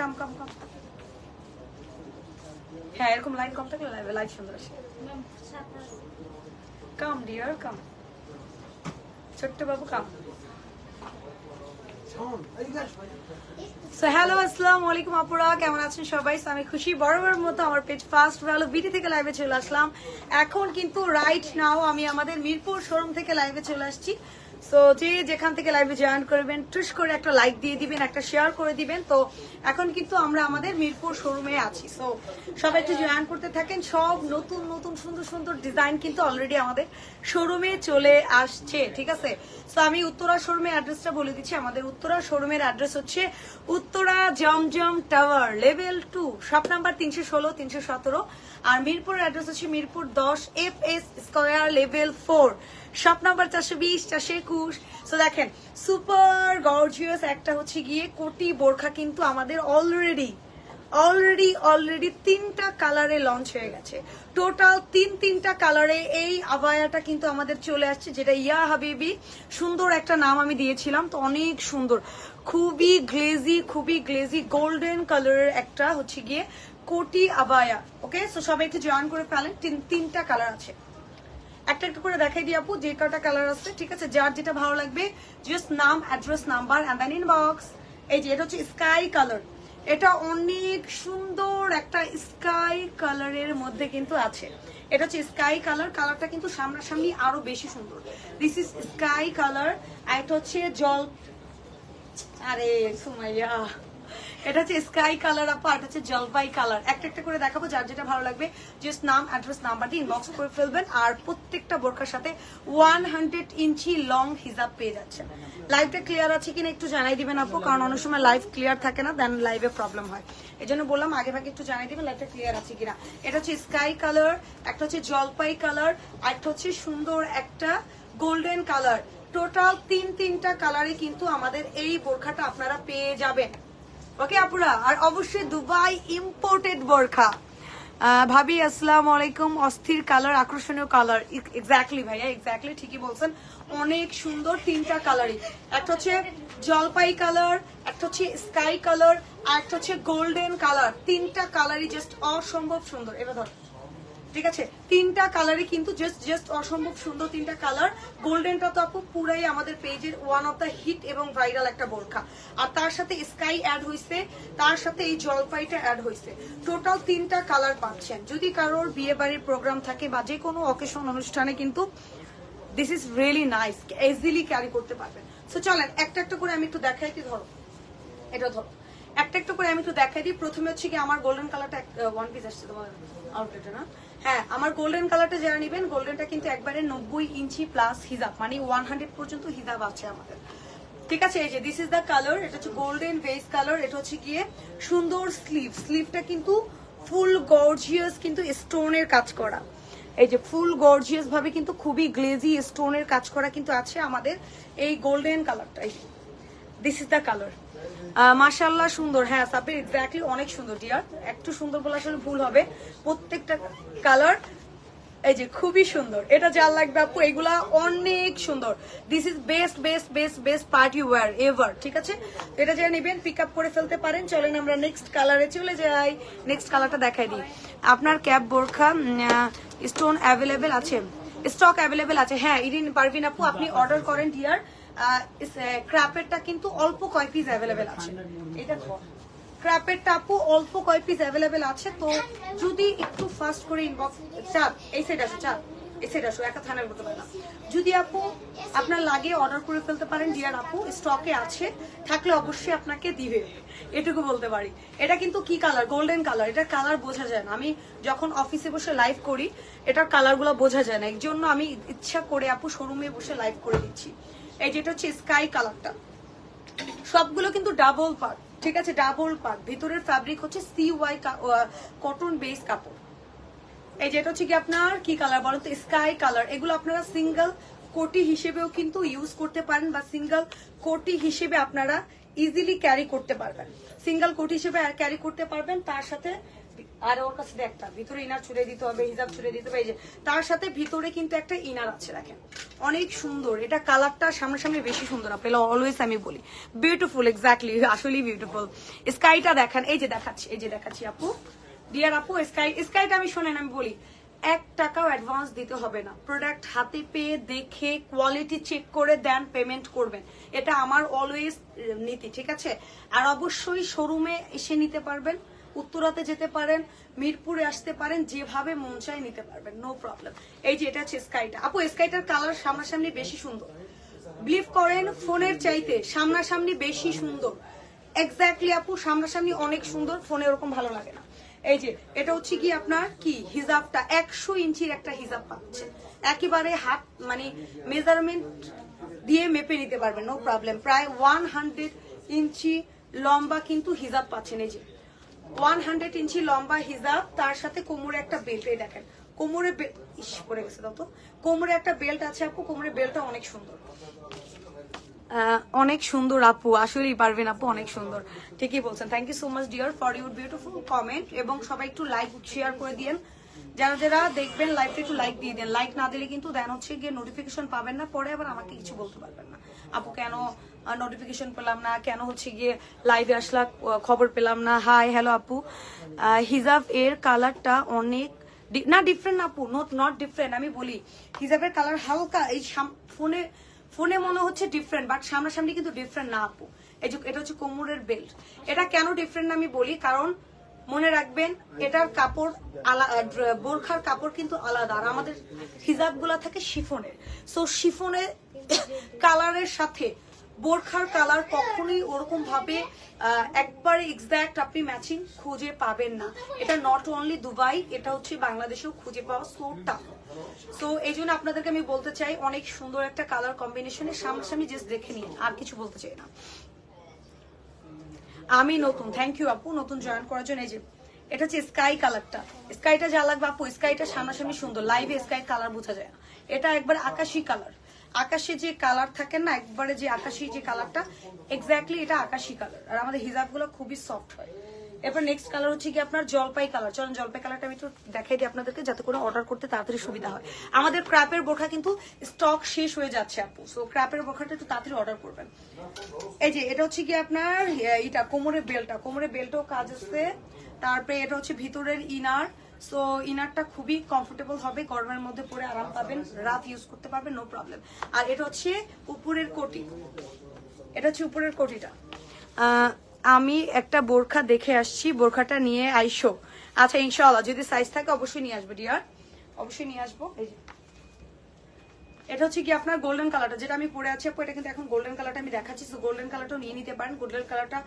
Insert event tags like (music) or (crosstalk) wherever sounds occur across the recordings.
কাম কাম কাম হ্যাঁ এরকম লাইন কম থাকলে লাইভে লাইভ সুন্দর আসে। কাম ডিয়ার কাম ছোট্ট বাবু কাম সো হ্যালো আসসালামু আলাইকুম আপুরা। কেমন আছেন সবাই? আমি খুশি বরাবর মতো আমার পেজ ফার্স্ট ভ্যালু বিটি থেকে লাইভে চলে আসলাম। এখন কিন্তু রাইট নাও আমি আমাদের মিরপুর শোরুম থেকে লাইভে চলে আসছি। সো যে যেখান থেকে লাইভে জয়েন করবেন টুস করে একটা লাইক দিয়ে দিবেন, একটা শেয়ার করে দিবেন। তো, এখন কিন্তু আমরা আমাদের মিরপুর শোরুমে আছি। সো সবাই একটু জয়েন করতে থাকেন। সব নতুন নতুন, সুন্দর সুন্দর ডিজাইন কিন্তু অলরেডি আমাদের শোরুমে চলে আসছে, ঠিক আছে? সো আমি উত্তরা শোরুমের অ্যাড্রেসটা বলে দিচ্ছি। আমাদের উত্তরা শোরুমের অ্যাড্রেস হচ্ছে Uttara Zamzam tower level two shop number তিনশো ষোলো, তিনশো সতেরো। আর মিরপুরের অ্যাড্রেস হচ্ছে মিরপুর দশ F S square level four shop number চারশো বিশ, চারশো একুশ। সো দেখেন সুপার গর্জিয়াস একটা হচ্ছে গিয়ে কোটি বোরখা কিন্তু আমাদের অলরেডি অলরেডি অলরেডি তিনটা কালারে লঞ্চ হয়ে গেছে। টোটাল তিন, তিনটা কালারে এই আবায়াটা কিন্তু আমাদের চলে আসছে, যেটা ইয়া হাবিবি, সুন্দর একটা নাম আমি দিয়েছিলাম, তো অনেক সুন্দর। খুবই গ্লেজি খুবই গ্লেজি গোল্ডেন কালারের একটা হচ্ছে গিয়ে কোটি আবায়া ওকে সো সবাই একটু জয়েন করে ফেলেন। তিন- তিনটা কালার আছে। একটা একটা করে দেখাই দিই আপু, যে কটা কালার আছে, ঠিক আছে? যার যেটা ভালো লাগবে জাস্ট নাম address number and then inbox এই যে, এটা হচ্ছে স্কাই কালার এটা অনেক সুন্দর একটা স্কাই কালারের মধ্যে কিন্তু আছে। এটা হচ্ছে স্কাই কালার কালারটা কিন্তু সামনাসামনি আরও বেশি সুন্দর। দিস ইজ স্কাই কালার আর এটা হচ্ছে জল আরে, সুমাইয়া। এটা হচ্ছে স্কাই কালার আপা এটা হচ্ছে জলপাই কালার একটা একটা করে দেখাবো, যার যেটা ভালো লাগবে জাস্ট নাম অ্যাড্রেস নাম্বার দিয়ে ইনবক্স করে ফেলবেন, আর প্রত্যেকটা বোরকার সাথে ওয়ান হান্ড্রেড ইঞ্চি লং হিজাব পেয়ে যাচ্ছে লাইভটা ক্লিয়ার আছে কিনা একটু জানাই দিবেন আপু, কারণ অনেক সময় লাইভ ক্লিয়ার থাকে না দেন লাইভে প্রবলেম হয়। এই জন্য বললাম, আগে ভাগে একটু জানাই দিবেন লাইভটা ক্লিয়ার আছে কিনা। এটা হচ্ছে স্কাই কালার একটা হচ্ছে জলপাই কালার একটা হচ্ছে সুন্দর একটা গোল্ডেন কালার টোটাল তিন তিনটা কালারে কিন্তু আমাদের এই বোরখাটা আপনারা পেয়ে যাবেন। ওকে, আপুরা, আর অবশ্যই দুবাই ইম্পোর্টেড বোরখা। ভাবি, আসসালাম আলাইকুম। অস্থির কালার আকর্ষণীয় কালার এক্স্যাক্টলি ভাইয়া এক্স্যাক্টলি ঠিকই বলছেন। অনেক সুন্দর তিনটা কালারই একটা হচ্ছে জলপাই কালার একটা হচ্ছে স্কাই কালার আর একটা হচ্ছে গোল্ডেন কালার তিনটা কালারই জাস্ট অসম্ভব সুন্দর। এবার ধর ঠিক আছে? তিনটা কালারই কিন্তু জাস্ট জাস্ট অসম্ভব সুন্দর তিনটা কালার গোল্ডেনটা তো আপু, পুরাই আমাদের পেজের ওয়ান অফ দ্য হিট এবং ভাইরাল একটা বোরখা। আর তার সাথে স্কাই অ্যাড হয়েছে তার সাথে এই জলপাইটা অ্যাড হয়েছে টোটাল তিনটা কালার পাচ্ছেন। যদি কারোর বিয়ে বাড়ির প্রোগ্রাম থাকে বা যে কোনো অকেশন অনুষ্ঠানে কিন্তু this is really nice easily carry করতে পারবেন। সো চলেন, একটা একটা করে আমি একটু দেখাই কি ধরো? এটা ধরো। একটা একটা করে আমি একটু দেখাই দিই। প্রথমে হচ্ছে কি আমার গোল্ডেন কালারটা ওয়ান পিস আসছে তোমার আউটলেটে না? হ্যাঁ আমার গোল্ডেন কালারটা যারা নেবেন গোল্ডেনটা কিন্তু একবারে নব্বই ইঞ্চি প্লাস হিজাব মানে ওয়ান হান্ড্রেড পর্যন্ত হিজাব আছে আমাদের। ঠিক আছে, এই যে দিস ইজ দ্য কালার এটা হচ্ছে গোল্ডেন বেস কালার এটা হচ্ছে গিয়ে সুন্দর স্লিভ স্লিভটা কিন্তু ফুল গর্জিয়াস কিন্তু স্টোনের কাজ করা। এই যে ফুল গর্জিয়াস ভাবে কিন্তু খুবই গ্লেজি স্টোনের কাজ করা কিন্তু আছে আমাদের এই গোল্ডেন কালারটাই দিস ইজ দ্য কালার মাশাল্লাহ সুন্দর। হ্যাঁ সাবির এক্স্যাক্টলি অনেক সুন্দর ডিয়ার একটু সুন্দর বলে আসলে ভুল হবে। প্রত্যেকটা কালার এই যে খুবই সুন্দর। এটা যা লাগবে আপু, এগুলা অনেক সুন্দর। This is best best best best party wear ever ঠিক আছে? এটা যা নেবেন পিক আপ করে ফেলতে পারেন। চলেন আমরা নেক্সট কালারে চলে যাই। নেক্সট কালারটা দেখাই দিই। আপনার ক্যাব বোরখা স্টোন অ্যাভেলেবেল আছে। স্টক অ্যাভেলেবেল আছে। হ্যাঁ ইরিন পারভিন আপু, আপনি অর্ডার করেন ডিয়ার ক্র্যাপেরটা কিন্তু অল্প কয় পিস অ্যাভেলেবেল আছে। এটা ক্র্যাপেরটা আপু অল্প কয় পিস অ্যাভেলেবেল আছে তো যদি একটু ফাস্ট করে ইনবক্স চাপ এই সাইড আসো চাপ এই সাইড আসো একা থানার করতে পারে না। যদি আপু আপনার লাগে অর্ডার করে ফেলতে পারেন ডিয়ার আপু স্টকে আছে থাকলে অবশ্যই আপনাকে দিবে। এটুকু বলতে পারি। এটা কিন্তু কি কালার গোল্ডেন কালার এটা কালার বোঝা যায় না। আমি যখন অফিসে বসে লাইভ করি এটার কালারগুলো বোঝা যায় না। এর জন্য আমি ইচ্ছা করে আপু শোরুমে বসে লাইভ করে দিচ্ছি। এই যেটা হচ্ছে স্কাই কালারটা সবগুলো কিন্তু ডাবল পার্ট ঠিক আছে? ডাবল পার্ট ভিতরের ফ্যাব্রিক হচ্ছে সি ওয়াই কটন বেস কাপড়। এই যেটা হচ্ছে কি আপনার? কি কালার বলো তো স্কাই কালার এগুলো আপনারা সিঙ্গেল কোটি হিসেবেও কিন্তু ইউজ করতে পারেন বা সিঙ্গেল কোটি হিসেবে আপনারা ইজিলি ক্যারি করতে পারবেন। সিঙ্গেল কোটি হিসেবে ক্যারি করতে পারবেন, তার সাথে আর ওর কাছে একটা ভিতরে ইনার ছুড়ে দিতে হবে, হিজাব ছুড়ে দিতে হবে, এই যে, তার সাথে ভিতরে কিন্তু একটা ইনার আছে, দেখেন। অনেক সুন্দর। এটা কালারটা সামনাসামনি বেশি সুন্দর আপনার অলওয়েজ আমি বলি। বিউটিফুল এক্স্যাক্টলি আসলেই বিউটিফুল স্কাইটা দেখেন, এই যে দেখাচ্ছি, এই যে দেখাচ্ছি আপু। ডিয়ার আপু স্কাই স্কাইটা আমি শোনেন, আমি বলি, এক টাকাও অ্যাডভান্স দিতে হবে না। প্রোডাক্ট হাতে পেয়ে দেখে কোয়ালিটি চেক করে দেন পেমেন্ট করবেন। এটা আমার অলওয়েজ নীতি, ঠিক আছে? আর অবশ্যই শোরুমে এসে নিতে পারবেন। উত্তরাতে যেতে পারেন, মিরপুরে আসতে পারেন, যেভাবে মন চায় নিতে পারবেন নো প্রবলেম এই যে এটা হচ্ছে স্কাইটা আপু স্কাইটার কালার সামনাসামনি বেশি সুন্দর। বিলিভ করেন, ফোনের চাইতে সামনাসামনি বেশি সুন্দর। এক্স্যাক্টলি আপু, সামনাসামনি অনেক সুন্দর, ফোনে ওরকম ভালো লাগে না। এই যে, এটা হচ্ছে কি আপনার, কি হিজাবটা? একশো ইঞ্চির একটা হিজাব পাচ্ছে। একেবারে হাত মানে মেজারমেন্ট দিয়ে মেপে নিতে পারবেন নো প্রবলেম প্রায় ওয়ান হান্ড্রেড ইঞ্চি লম্বা কিন্তু হিজাব পাচ্ছেন এই যে। ওয়ান হান্ড্রেড ইঞ্চি লম্বা হিজাব, তার সাথে কোমরে একটা বেল্ট এই দেখেন। কোমরে ইস, পড়ে গেছে, দাও কোমরে একটা বেল্ট আছে আপু, কোমরে বেল্টটা অনেক সুন্দর। অনেক সুন্দর আপু, আসলেই পারবেন আপু, অনেক সুন্দর। ঠিকই বলছেন। Thank you so much dear for your beautiful comment এবং সবাই একটু লাইক শেয়ার করে দিয়েন। যারা যারা দেখবেন লাইভটা একটু লাইক দিয়ে দেন। লাইক না দিলে কিন্তু দেন হচ্ছে গিয়ে নোটিফিকেশন পাবেন না, পরে আবার আমাকে কিছু বলতে পারবেন আপু কেন নোটিফিকেশন পেলাম না? কেন হচ্ছে গিয়ে লাইভে আসলা খবর পেলাম না? হাই হ্যালো আপু। হিজাব এর কালারটা অনেক না ডিফারেন্ট আপু নোট নট ডিফারেন্ট আমি বলি। হিজাবের কালার হালকা, এই ফোনে ফোনে মনে হচ্ছে ডিফারেন্ট বাট সামনাসামনি কিন্তু ডিফারেন্ট না আপু। এটা হচ্ছে কোমরের বেল্ট এটা কেন ডিফারেন্ট আমি বলি? কারণ মনে রাখবেন, এটার কাপড় আলা ড্র- বোরখার কাপড় কিন্তু আলাদা, আর আমাদের হিজাবগুলা থাকে শিফনের। সো শিফনের কালারের সাথে, বোরখার কালার কখনোই ওরকম ভাবে একবারে এক্সাক্ট আপনি ম্যাচিং খুঁজে পাবেন না। এটা নট অনলি দুবাই, এটা হচ্ছে বাংলাদেশেও খুঁজে পাওয়া সো টাফ সো এই জন্য আপনাদেরকে আমি বলতে চাই, অনেক সুন্দর একটা কালার কম্বিনেশনের সামনাসামনি জাস্ট দেখে নিন, আর কিছু বলতে চাই না। আমি নতুন থ্যাংক ইউ আপু, নতুন জয়েন করার জন্য। এই যে, এটা হচ্ছে স্কাই কালারটা স্কাইটা যা লাগবে আপু স্কাইটা সামনাসামনি সুন্দর লাইভে স্কাই কালার বোঝা যায়। না এটা একবার আকাশি কালার আকাশে যে কালার থাকে না, একবারে যে আকাশি যে কালারটা এক্স্যাক্টলি এটা আকাশি কালার আর আমাদের হিজাবগুলো খুবই সফট হয়। এরপর নেক্সট কালার হচ্ছে কি আপনার জলপাই কালার চলুন জলপাই কালারটা আমি একটু দেখাই দিই আপনাদেরকে যাতে করে অর্ডার করতে তাড়াতাড়ি সুবিধা হয়। আমাদের ক্র্যাপের বোরখা কিন্তু স্টক শেষ হয়ে যাচ্ছে আপু। সো ক্র্যাপের বোরখাটা একটু তাড়াতাড়ি অর্ডার করবেন। এই যে, এটা হচ্ছে কি আপনার এটা কোমরের বেলটা কোমরের বেল্টও কাজ আছে। তারপরে এটা হচ্ছে ভিতরের ইনার সো ইনারটা খুবই কমফোর্টেবল হবে। গরমের মধ্যে পরে আরাম পাবেন। রাত ইউজ করতে পারবেন নো প্রবলেম আর এটা হচ্ছে উপরের কোটি। এটা হচ্ছে উপরের কোটিটা। আমি একটা বোরখা দেখে আসছি, বোরখাটা নিয়ে আইসো। আচ্ছা ইনশাল্লাহ যদি সাইজ থাকে অবশ্যই নিয়ে আসব ডিয়ার অবশ্যই নিয়ে আসব, এই এটা হচ্ছে কি আপনার গোল্ডেন কালারটা যেটা আমি পরে আছি আপু, এটা কিন্তু এখন গোল্ডেন কালারটা আমি দেখাচ্ছি। তো গোল্ডেন কালারটাও নিয়ে নিতে পারেন। গোল্ডেন কালারটা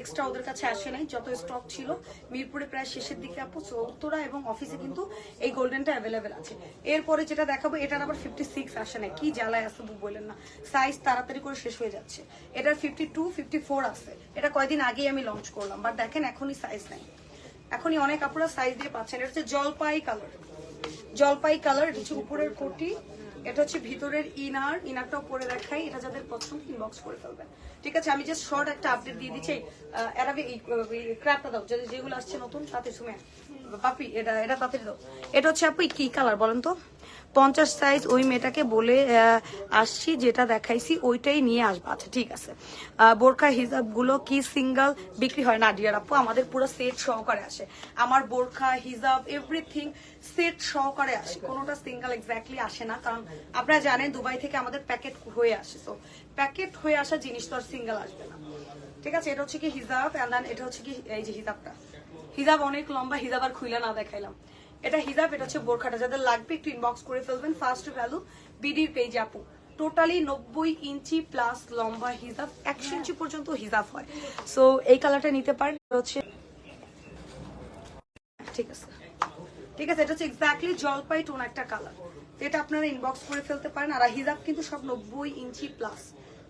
এক্সট্রা ওদের কাছে আসে নাই, যত স্টক ছিল। মিরপুরে প্রায় শেষের দিকে আপু, so, উত্তরা এবং অফিসে কিন্তু এই গোল্ডেনটা অ্যাভেলেবেল আছে। এরপরে যেটা দেখাবো, এটার আবার ফিফটি সিক্স আসে নাই। কি জ্বালায় আসতে বললেন না। সাইজ তাড়াতাড়ি করে শেষ হয়ে যাচ্ছে। এটার ফিফটি টু ফিফটি ফোর আছে। এটা কয়দিন আগেই আমি লঞ্চ করলাম বাট দেখেন এখনই সাইজ নাই। এখনই অনেক আপনারা সাইজ দিয়ে পাচ্ছেন। এটা হচ্ছে জলপাই কালার জলপাই কালার হচ্ছে উপরের কোটি। এটা হচ্ছে ভিতরের ইনার ইনারটাও পরে দেখাই। এটা যাদের পছন্দ ইনবক্স করে ফেলবেন। ঠিক আছে, আমি জাস্ট শর্ট একটা আপডেট দিয়ে দিচ্ছি। ক্র্যাপটা দাও যেগুলো আসছে নতুন, তাতে শুনে বাপি, এটা এটা তাতে দাও। এটা হচ্ছে আপু কি কালার বলেন তো? পঞ্চাশ সাইজ ওই মেয়েটাকে বলে আসছি, যেটা দেখাইছি, ওইটাই নিয়ে আসবা। আচ্ছা ঠিক আছে। বোরখা হিজাবগুলো কি সিঙ্গেল বিক্রি হয় না ডিয়ার আপু, আমাদের পুরো সেট সহকারে আসে। আমার বোরখা, হিজাব এভরিথিং সেট সহকারে আসে। কোনোটা সিঙ্গেল এক্স্যাক্টলি আসে না, কারণ আপনারা জানেন, দুবাই থেকে আমাদের প্যাকেট হয়ে আসে। তো প্যাকেট হয়ে আসা জিনিস তো আর সিঙ্গেল আসবে না। ঠিক আছে, এটা হচ্ছে কি হিজাব, and then এটা হচ্ছে কি এই যে হিজাবটা। হিজাব অনেক লম্বা, হিজাব আর খুইলা না দেখাইলাম। এটা হিজাব, এটা হচ্ছে বোরখাটা। যাদের লাগবে একটু ইনবক্স করে ফেলবেন। ফার্স্ট ভ্যালু বিডির পেজ আপু। টোটালি নব্বই ইঞ্চি প্লাস লম্বা হিজাব, একশো ইঞ্চি পর্যন্ত হিজাব হয়। সো এই কালারটা নিতে পারেন। হচ্ছে ঠিক আছে। ঠিক আছে, এটা হচ্ছে এক্স্যাক্টলি জলপাই টোন একটা কালার এটা আপনারা ইনবক্স করে ফেলতে পারেন। আর হিজাব কিন্তু সব নব্বই ইঞ্চি প্লাস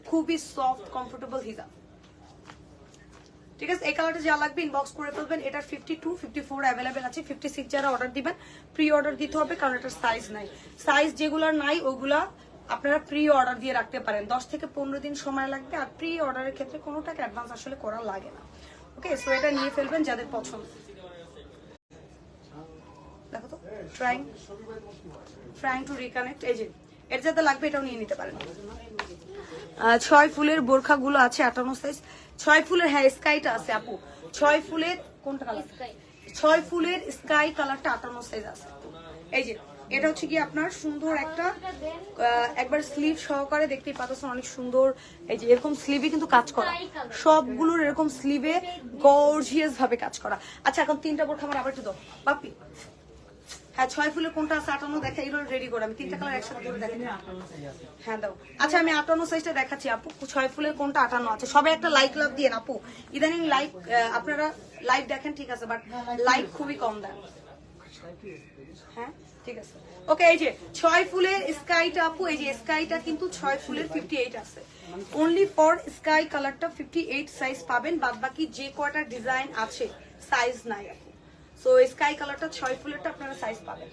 খুবই সফট কমফোর্টেবল হিজাব। ঠিক আছে? এই কালারটা যা লাগবে ইনবক্স করে ফেলবেন। এটার fifty two fifty four available আছে। ফিফটি সিক্স যারা অর্ডার দিবেন প্রি অর্ডার দিতে হবে, কারণ এটার সাইজ নাই। সাইজ যেগুলোর নাই, ওগুলা আপনারা প্রি অর্ডার দিয়ে রাখতে পারেন। দশ থেকে পনেরো দিন সময় লাগবে, আর প্রি অর্ডারের ক্ষেত্রে কোনো টাকা অ্যাডভান্স আসলে করা লাগে না। ওকে সো এটা নিয়ে ফেলবেন যাদের পছন্দ। দেখো তো ট্রাইং ট্রাইং টু রিকানেক্ট এই যে, এর যাতে লাগবে এটাও নিয়ে নিতে পারেন। ছয় ফুলের বোরখাগুলো আছে আটান্ন সাইজ ছয় ফুলের হ্যাঁ স্কাইটা আছে আপু। ছয় ফুলের কোনটা কালার ছয় ফুলের স্কাই কালারটা আটান্ন সাইজ আছে। এই যে এটা হচ্ছে কি আপনার সুন্দর একটা একবার স্লিভ সহকারে দেখতেই পাচ্ছেন অনেক সুন্দর। এই যে এরকম স্লিভে কিন্তু কাজ করা। সবগুলোর এরকম স্লিভে গর্জিয়াস ভাবে কাজ করা। আচ্ছা এখন তিনটা বোরখা আমার আবার একটু দাও। বাপি হ্যাঁ ছয় ফুলের কোনটা আছে আটান্ন দেখা এগুলো রেডি করে আমি। তিনটা কালার একসাথে করে হ্যাঁ দাও। আচ্ছা আমি আটান্ন সাইজটা দেখাচ্ছি আপু। ছয় ফুলের কোনটা আটান্ন আছে? সবাই একটা লাইক লাভ দিয়ে আপু। ইদানিং লাইক আপনারা লাইভ দেখেন ঠিক আছে বাট লাইক খুবই কম দেন। হ্যাঁ ঠিক আছে। ওকে এই যে ছয় ফুলের স্কাইটা আপু এই যে স্কাইটা কিন্তু ছয় ফুলের ফিফটি এইট আছে। অনলি ফর স্কাই কালারটা ফিফটি এইট সাইজ পাবেন বাদ বাকি যে কয়টা ডিজাইন আছে সাইজ নাই। আপু সো স্কাই কালারটা ছয় ফুলেরটা আপনারা সাইজ পাবেন।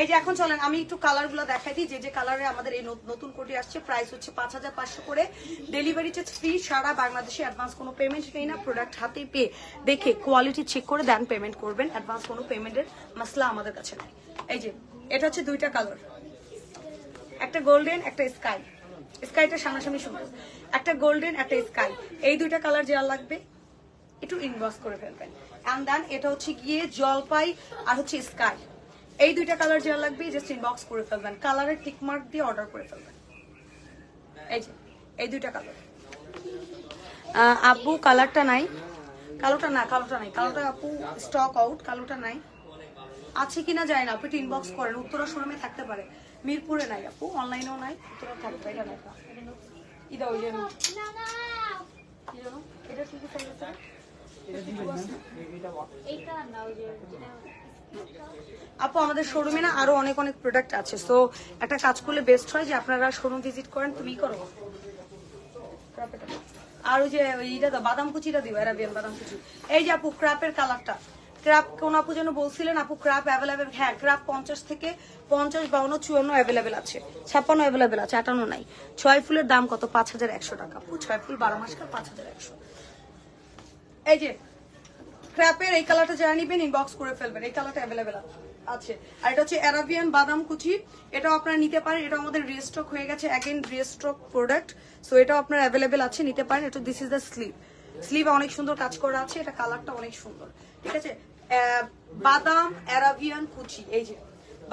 এই যে এখন চলেন, আমি একটু কালারগুলো দেখাই দিই। যে যে কালারে আমাদের এই নতুন কোটি আসছে প্রাইস হচ্ছে পাঁচ হাজার পাঁচশো করে। ডেলিভারি ফ্রি সারা বাংলাদেশে অ্যাডভান্স কোনো পেমেন্ট নেই না। প্রোডাক্ট হাতে পেয়ে দেখে কোয়ালিটি চেক করে দেন পেমেন্ট করবেন। অ্যাডভান্স কোনো পেমেন্টের মাসলা আমাদের কাছে নাই। এই যে, এটা হচ্ছে দুইটা কালার একটা গোল্ডেন একটা স্কাই স্কাইটা সামনাসামনি সুন্দর। একটা গোল্ডেন একটা স্কাই এই দুইটা কালার যা লাগবে, একটু ইনবক্স করে ফেলবেন। অ্যান্ড দেন এটা হচ্ছে গিয়ে জলপাই আর হচ্ছে স্কাই। এই দুইটা কালার যা লাগবে জাস্ট ইনবক্স করে ফেলবেন। কালারের টিক মার্ক দিয়ে অর্ডার করে ফেলবেন। এই যে এই দুইটা কালার আপু কালারটা নাই। কালোটা না কালোটা নাই। কালোটা আপু স্টক আউট কালোটা নাই। আছে কিনা যায় না আপনি ইনবক্স করেন। উত্তরা শোরুমে থাকতে পারে। মিরপুরে নাই আপু অনলাইনেও নাই উত্তরা থাকবে এটা নাই ইদা ওই জন্য এটা কি কি আপু, আমাদের শোরুমে না আরও অনেক অনেক প্রোডাক্ট আছে। সো একটা কাজ করলে বেস্ট হয় যে আপনারা শোরুম ভিজিট করেন তুমি করো। আর ওই যে এইটা দাও, বাদাম কুচিটা দিও অ্যারাবিয়ান বাদাম কুচি। এই যে আপু ক্রাপের কালারটা ক্রাপ কোন আপু যেন বলছিলেন, আপু ক্রাপ অ্যাভেলেবেল হ্যাঁ ক্রাপ পঞ্চাশ থেকে পঞ্চাশ, বাউন্ন, চুয়ান্ন অ্যাভেলেবেল আছে। ছাপ্পান্ন অ্যাভেলেবেল আছে, আটান্ন নাই। ছয় ফুলের দাম কত? পাঁচ হাজার একশো টাকা। আপু, ছয় ফুল বারো মাস পাঁচ হাজার একশো। এই যে ক্র্যাপের এই কালারটা যারা নিবেন ইনবক্স করে ফেলবেন এই কালারটা অ্যাভেলেবেল আছে। আর এটা হচ্ছে অ্যারাবিয়ান বাদাম কুচি। এটাও আপনারা নিতে পারেন। এটা আমাদের রিস্টক হয়ে গেছে। অ্যাগেন রিস্টক প্রোডাক্ট সো এটাও আপনার অ্যাভেলেবেল আছে নিতে পারেন। এটা this is the sleeve sleeve অনেক সুন্দর কাজ করা আছে। এটা কালারটা অনেক সুন্দর। ঠিক আছে? বাদাম অ্যারাবিয়ান কুচি। এই যে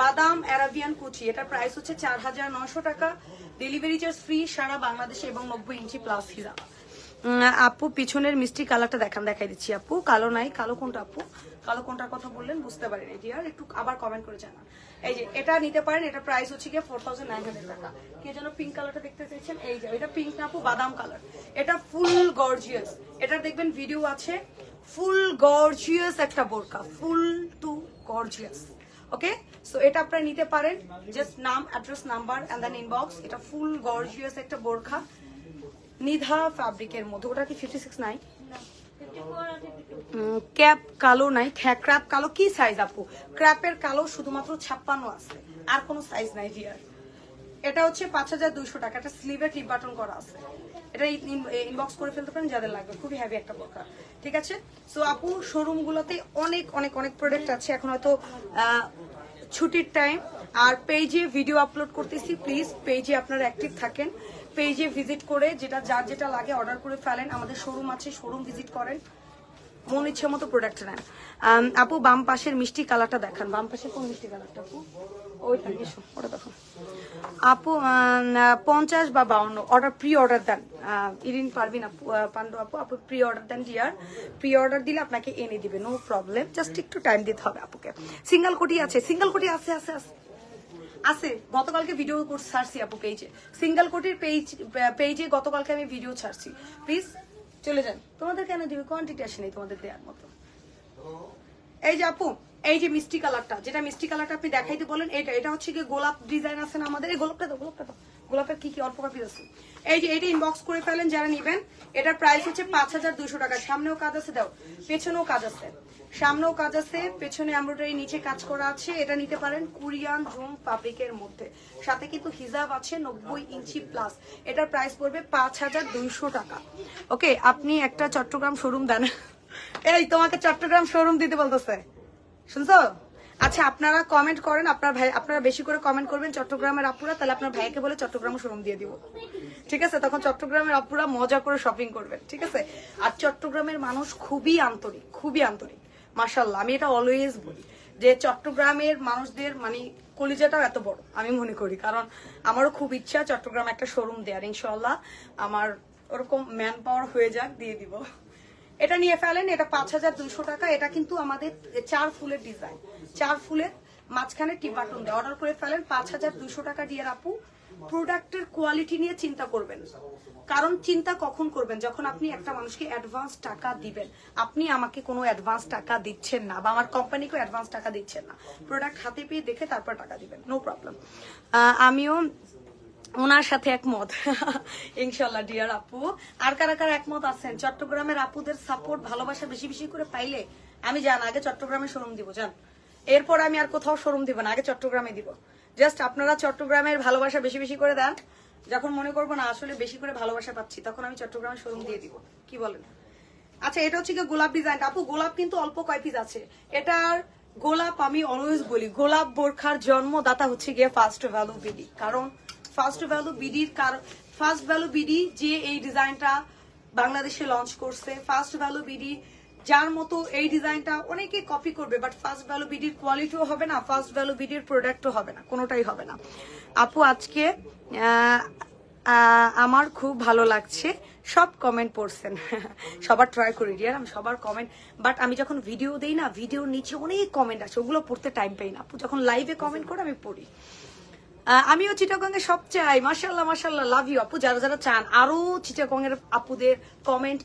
বাদাম অ্যারাবিয়ান কুচি। এটার প্রাইস হচ্ছে চার হাজার নশো টাকা। ডেলিভারি চার্জ ফ্রি সারা বাংলাদেশে এবং নব্বই ইঞ্চি প্লাস উম, আপু, পিছনের মিষ্টি কালারটা দেখান, দেখাই দিচ্ছি আপু। কালো নাই, কালো কোনটা আপু? কালো কোনটার কথা বললেন বুঝতে পারিনি ডিয়ার একটু আবার কমেন্ট করে জানান। এই যে, এটা নিতে পারেন, এটা প্রাইস হচ্ছে গিয়ে ফোর থাউজেন্ড নাইন টাকা। কে যেন পিঙ্ক কালারটা দেখতে চাইছেন, এই যে, এটা পিঙ্ক আপু, বাদাম কালার এটা ফুল গর্জিয়াস এটা দেখবেন ভিডিও আছে ফুল গর্জিয়াস একটা বোরকা full to gorgeous okay so এটা আপনারা নিতে পারেন জাস্ট নাম address number and then inbox এটা ফুল গর্জিয়াস একটা বোরখা নিধা ফ্যাব্রিকের মধ্যে ওটা কি ফিফটি সিক্স নাই ক্যাপ কালো নাই ক্র্যাপ কালো কি সাইজ আপু? ক্র্যাপের কালো শুধুমাত্র ছাপ্পান্ন আছে আর কোনো সাইজ নাই ডিয়ার এটা হচ্ছে পাঁচ হাজার দুইশো টাকা একটা স্লিভে টিপ বাটন করা আছে। এটা ইনবক্স করে ফেলতে পারেন যাদের লাগবে খুবই হ্যাভি একটা বোরকা ঠিক আছে? সো আপু শোরুম গুলোতে অনেক অনেক অনেক প্রোডাক্ট আছে এখন হয়তো ছুটির টাইম আর পেজে ভিডিও আপলোড করতেছি প্লিজ পেজে আপনারা অ্যাক্টিভ থাকেন। পেজে ভিজিট করে যেটা যার যেটা লাগে অর্ডার করে ফেলেন। আমাদের শোরুম আছে, শোরুম ভিজিট করেন। মন ইচ্ছে মতো প্রোডাক্ট নেন। আপু, বাম পাশের মিষ্টি কালারটা দেখান। বাম পাশের কোন মিষ্টি কালারটা আপু? ওইটা, এসো, ওটা দেখো আপু পঞ্চাশ বা বাউন্ন অর্ডার প্রি অর্ডার দেন ইরিন পারবিন আপু পান্ডু আপু আপু প্রি অর্ডার দেন ডিয়ার প্রি অর্ডার দিলে আপনাকে এনে দিবে নো প্রবলেম জাস্ট একটু টাইম দিতে হবে আপুকে। সিঙ্গেল কোটি আছে সিঙ্গেল কোটি আছে আছে আছে। আছে, গতকালকে ভিডিও ছাড়ছি আপু পেজে সিঙ্গেল কোটির পেজ পেজে গতকালকে আমি ভিডিও ছাড়ছি। প্লিজ চলে যান। তোমাদের কেন দিবে? কোয়ান্টিটি আসেনি তোমাদের দেওয়ার মতো। এই যে আপু, এই যে মিষ্টি কালারটা, যেটা মিষ্টি কালারটা আপনি দেখাইতে বলেন, এটা এটা হচ্ছে কি গোলাপ ডিজাইন আছে না আমাদের? এই গোলাপটা তো গোলাপটা তো গোলাপের কি কি অল্প কাপি আছে। এই যে এটা ইনবক্স করে ফেলেন যারা নিবেন, এটার প্রাইস হচ্ছে পাঁচ হাজার দুশো টাকা। সামনেও কাজ আছে, দাও। পেছনেও কাজ আছে। সামনেও কাজ আছে, পেছনে এমব্রয়ডারি, নিচে কাজ করা আছে, এটা নিতে পারেন কুরিয়ান জুম ফাব্রিকের মধ্যে। সাথে কিন্তু হিজাব আছে নব্বই ইঞ্চি প্লাস এটার প্রাইস পড়বে পাঁচ হাজার দুইশো টাকা। ওকে, আপনি একটা চট্টগ্রাম শোরুম দেন। এই, তোমাকে চট্টগ্রাম শোরুম দিতে বলতেছে। শুনছো? আচ্ছা আপনারা কমেন্ট করেন, আপনার ভাই, আপনারা বেশি করে কমেন্ট করবেন চট্টগ্রামের আপুরা, তাহলে আপনার ভাইকে বলে চট্টগ্রাম শোরুম দিয়ে দিব। ঠিক আছে? তখন চট্টগ্রামের আপুরা মজা করে শপিং করবেন, ঠিক আছে? আর চট্টগ্রামের মানুষ খুবই আন্তরিক খুবই আন্তরিক। মাসাল্লাহ আমি এটা অলওয়েজ বলি। যে চট্টগ্রামের মানুষদের মানে কলিজাটাও এত বড়, আমি মনে করি। কারণ আমারও খুব ইচ্ছা চট্টগ্রাম একটা শোরুম দেয়ার ইনশাল্লাহ আমার ওরকম ম্যান পাওয়ার হয়ে যাক, দিয়ে দিব। এটা নিয়ে ফেলেন, এটা পাঁচ হাজার দুশো টাকা, এটা কিন্তু আমাদের চার ফুলের ডিজাইন চার ফুলের মাঝখানে টি বাটন দেয়। অর্ডার করে ফেলেন, পাঁচ হাজার দুশো টাকা দিয়ে আপু প্রোডাক্টের কোয়ালিটি নিয়ে চিন্তা করবেন। কারণ চিন্তা কখন করবেন? যখন আপনি একটা মানুষকে অ্যাডভান্স টাকা দিবেন। আপনি আমাকে কোনো অ্যাডভান্স টাকা দিচ্ছেন না, বা আমার কোম্পানিকে অ্যাডভান্স টাকা দিচ্ছেন না। প্রোডাক্ট হাতে পেয়ে দেখে তারপর টাকা দিবেন। নো প্রবলেম আমিও ওনার সাথে একমত। (laughs) ইনশাল্লাহ ডিয়ার আপু। আর কারা কারা একমত আছেন? চট্টগ্রামের আপুদের সাপোর্ট ভালোবাসা বেশি বেশি করে পাইলে আমি জান আগে চট্টগ্রামে শোরুম দিব জান এরপর আমি আর কোথাও শোরুম দিব না, আগে চট্টগ্রামে দিব। জাস্ট আপনারা চট্টগ্রামের ভালোবাসা বেশি বেশি করে দেন। যখন মনে করব, না, আসলে বেশি করে ভালোবাসা পাচ্ছি, তখন আমি চট্টগ্রামে শোরুম দিয়ে দিব। কি বলেন? আচ্ছা এটা হচ্ছে গোলাপ ডিজাইন আপু, গোলাপ কিন্তু অল্প কয় পিস আছে। এটার গোলাপ আমি অলওয়েজ বলি, গোলাপ বোরখার জন্মদাতা হচ্ছে গিয়ে ফার্স্ট ভ্যালু বিডি কারণ ফার্স্ট ভ্যালু বিডির ফার্স্ট ভ্যালু বিডি যে এই ডিজাইনটা বাংলাদেশে লঞ্চ করছে ফার্স্ট ভ্যালু বিডি যার মতো এই ডিজাইনটা অনেকে কপি করবে বাট ফার্স্ট ভ্যালু বিডির কোয়ালিটিও হবে না ফার্স্ট ভ্যালু বিডির প্রোডাক্টও হবে না, কোনোটাই হবে না। আপু, আজকে আমার খুব ভালো লাগছে, সব কমেন্ট পড়ছেন। (laughs) সবার ট্রাই করি ডিয়ার আমি সবার কমেন্ট বাট আমি যখন ভিডিও দেই না ভিডিওর নিচে অনেক কমেন্ট আছে ওগুলো পড়তে টাইম পাই না। আপু, যখন লাইভে কমেন্ট করে, আমি পড়ি। আমিও চিটাগঙ্গে সব চাই মাসাল্লাহ মাসাল্লাহ লাভ ইউ আপু, যারা যারা চান আরও চিটাগঙ্গের আপুদের কমেন্ট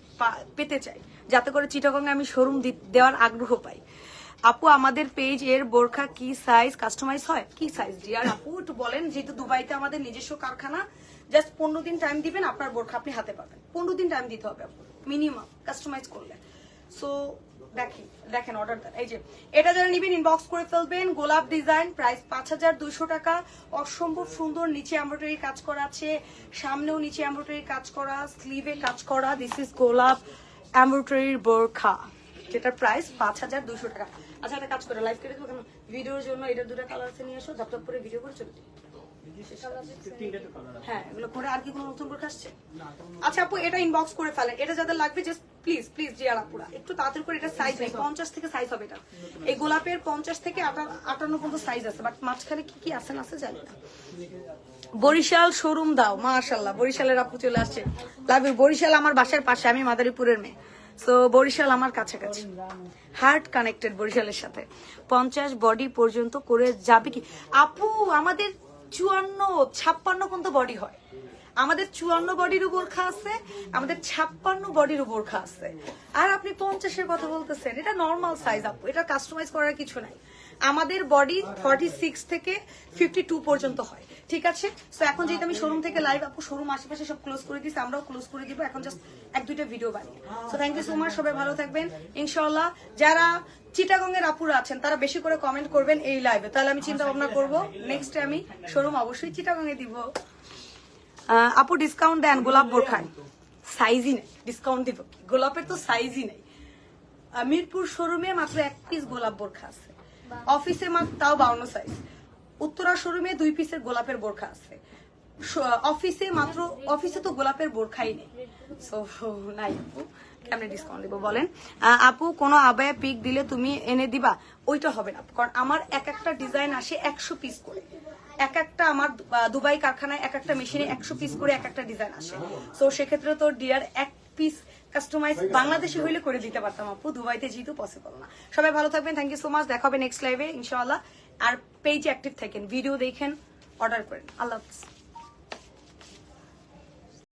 পেতে চাই। যাতে করে চিটাগঙ্গে আমি শোরুম দেওয়ার আগ্রহ পাই। আপু, আমাদের পেজ এর বোরখা কি সাইজ কাস্টমাইজ হয়? কি সাইজ ডিয়ার আপু, একটু বলেন, যেহেতু দুবাইতে আমাদের নিজস্ব কারখানা জাস্ট পনেরো দিন টাইম দিবেন, আপনার বোরখা আপনি হাতে পাবেন। পনেরো দিন টাইম দিতে হবে আপু মিনিমাম কাস্টমাইজ করলে। সো দেখেন দেখেন অর্ডার দেন এই যে, এটা যারা নিবেন ইনবক্স করে ফেলবেন, গোলাপ ডিজাইন প্রাইস পাঁচ হাজার দুশো টাকা। অসম্ভব সুন্দর, নিচে এমব্রয়ডারি কাজ করা আছে, সামনেও নিচে এমব্রয়ডারি কাজ করা স্লিভে কাজ করা। দিস ইজ গোলাপ এমব্রয়ডারির বোরখা যেটার প্রাইস পাঁচ হাজার দুশো টাকা। আচ্ছা একটা কাজ করে লাইভ করে দেবো কেন? ভিডিওর জন্য এটা দুটো কালার আছে নিয়ে এসো ঝপঝপ করে ভিডিও করে চলে হ্যাঁ এগুলো করে আর কি কোনো নতুন করে আসছে? আচ্ছা আপু এটা ইনবক্স করে ফেলেন। এটা যাদের লাগবে জাস্ট প্লিজ প্লিজ একটু তাড়াতাড়ি করে এটা সাইজ নেই পঞ্চাশ থেকে সাইজ হবে এটা। এই গোলাপের পঞ্চাশ থেকে আটান্ন পর্যন্ত সাইজ আছে বাট মাঝখানে কি কি আছে না আছে জানি না। বরিশাল শোরুম দাও মাশাল্লাহ বরিশালের আপু চলে আসছে। লাভ বরিশাল আমার বাসার পাশে আমি মাদারীপুরের মেয়ে। সো বরিশাল আমার কাছাকাছি। হার্ট কানেক্টেড বরিশালের সাথে। পঞ্চাশ বডি পর্যন্ত করে যাবে কি? আপু আমাদের চুয়ান্ন ছাপ্পান্ন পর্যন্ত বডি হয়। আমাদের চুয়ান্ন বডির বোরখা আছে আমাদের ছাপ্পান্ন বডির বোরখা আছে। আর আপনি পঞ্চাশের কথা বলতেছেন এটা নর্মাল সাইজ আপু এটা কাস্টমাইজ করার কিছু নাই। আমাদের বডি ফর্টি সিক্স থেকে ফিফটি টু পর্যন্ত হয় ঠিক আছে? তো এখন যেহেতু আমি শোরুম থেকে লাইভ আপু শোরুম আশেপাশে সব ক্লোজ করে দিচ্ছি আমরাও ক্লোজ করে দিব এখন জাস্ট এক দুইটা ভিডিও বানিয়ে। So thank you so much সবাই ভালো থাকবেন। ইনশাল্লাহ যারা চিটাগঙ্গের আপুরা আছেন তারা বেশি করে কমেন্ট করবেন এই লাইভে তাহলে আমি চিন্তা ভাবনা করব নেক্সট আমি শোরুম অবশ্যই চিটাগঙ্গে দিব। আহ, আপু ডিসকাউন্ট দেন, গোলাপ বোরখায় সাইজই নেই ডিসকাউন্ট দিব? গোলাপের তো সাইজই নেই। মিরপুর শোরুমে মাত্র এক পিস গোলাপ বোরখা আছে। অফিসে মাত্র তাও বাউন্ন সাইজ উত্তরা শোরুমে দুই পিসের গোলাপের বোরখা আছে। অফিসে মাত্র অফিসে তো গোলাপের বোরখাই নেই। সো নাই আপু, কেমনে ডিসকাউন্ট দিব বলেন? আপু, কোনো আবায়া পিক দিলে তুমি এনে দিবা, ওইটা হবে না। কারণ আমার এক একটা ডিজাইন আসে একশো পিস করে। এক একটা আমার দুবাই কারখানায় এক একটা মেশিনে একশো পিস করে এক একটা ডিজাইন আসে। তো সেক্ষেত্রে তো ডিয়ার এক পিস কাস্টমাইজ বাংলাদেশে হইলে করে দিতে পারতাম আপু, দুবাইতে যেহেতু পসিবল না। সবাই ভালো থাকবেন থ্যাংক ইউ সো মাচ দেখা হবে নেক্সট লাইভে ইনশাআল্লাহ। আর পেজ অ্যাক্টিভ থাকেন ভিডিও দেখেন অর্ডার করেন। আল্লাহ হাফিজ।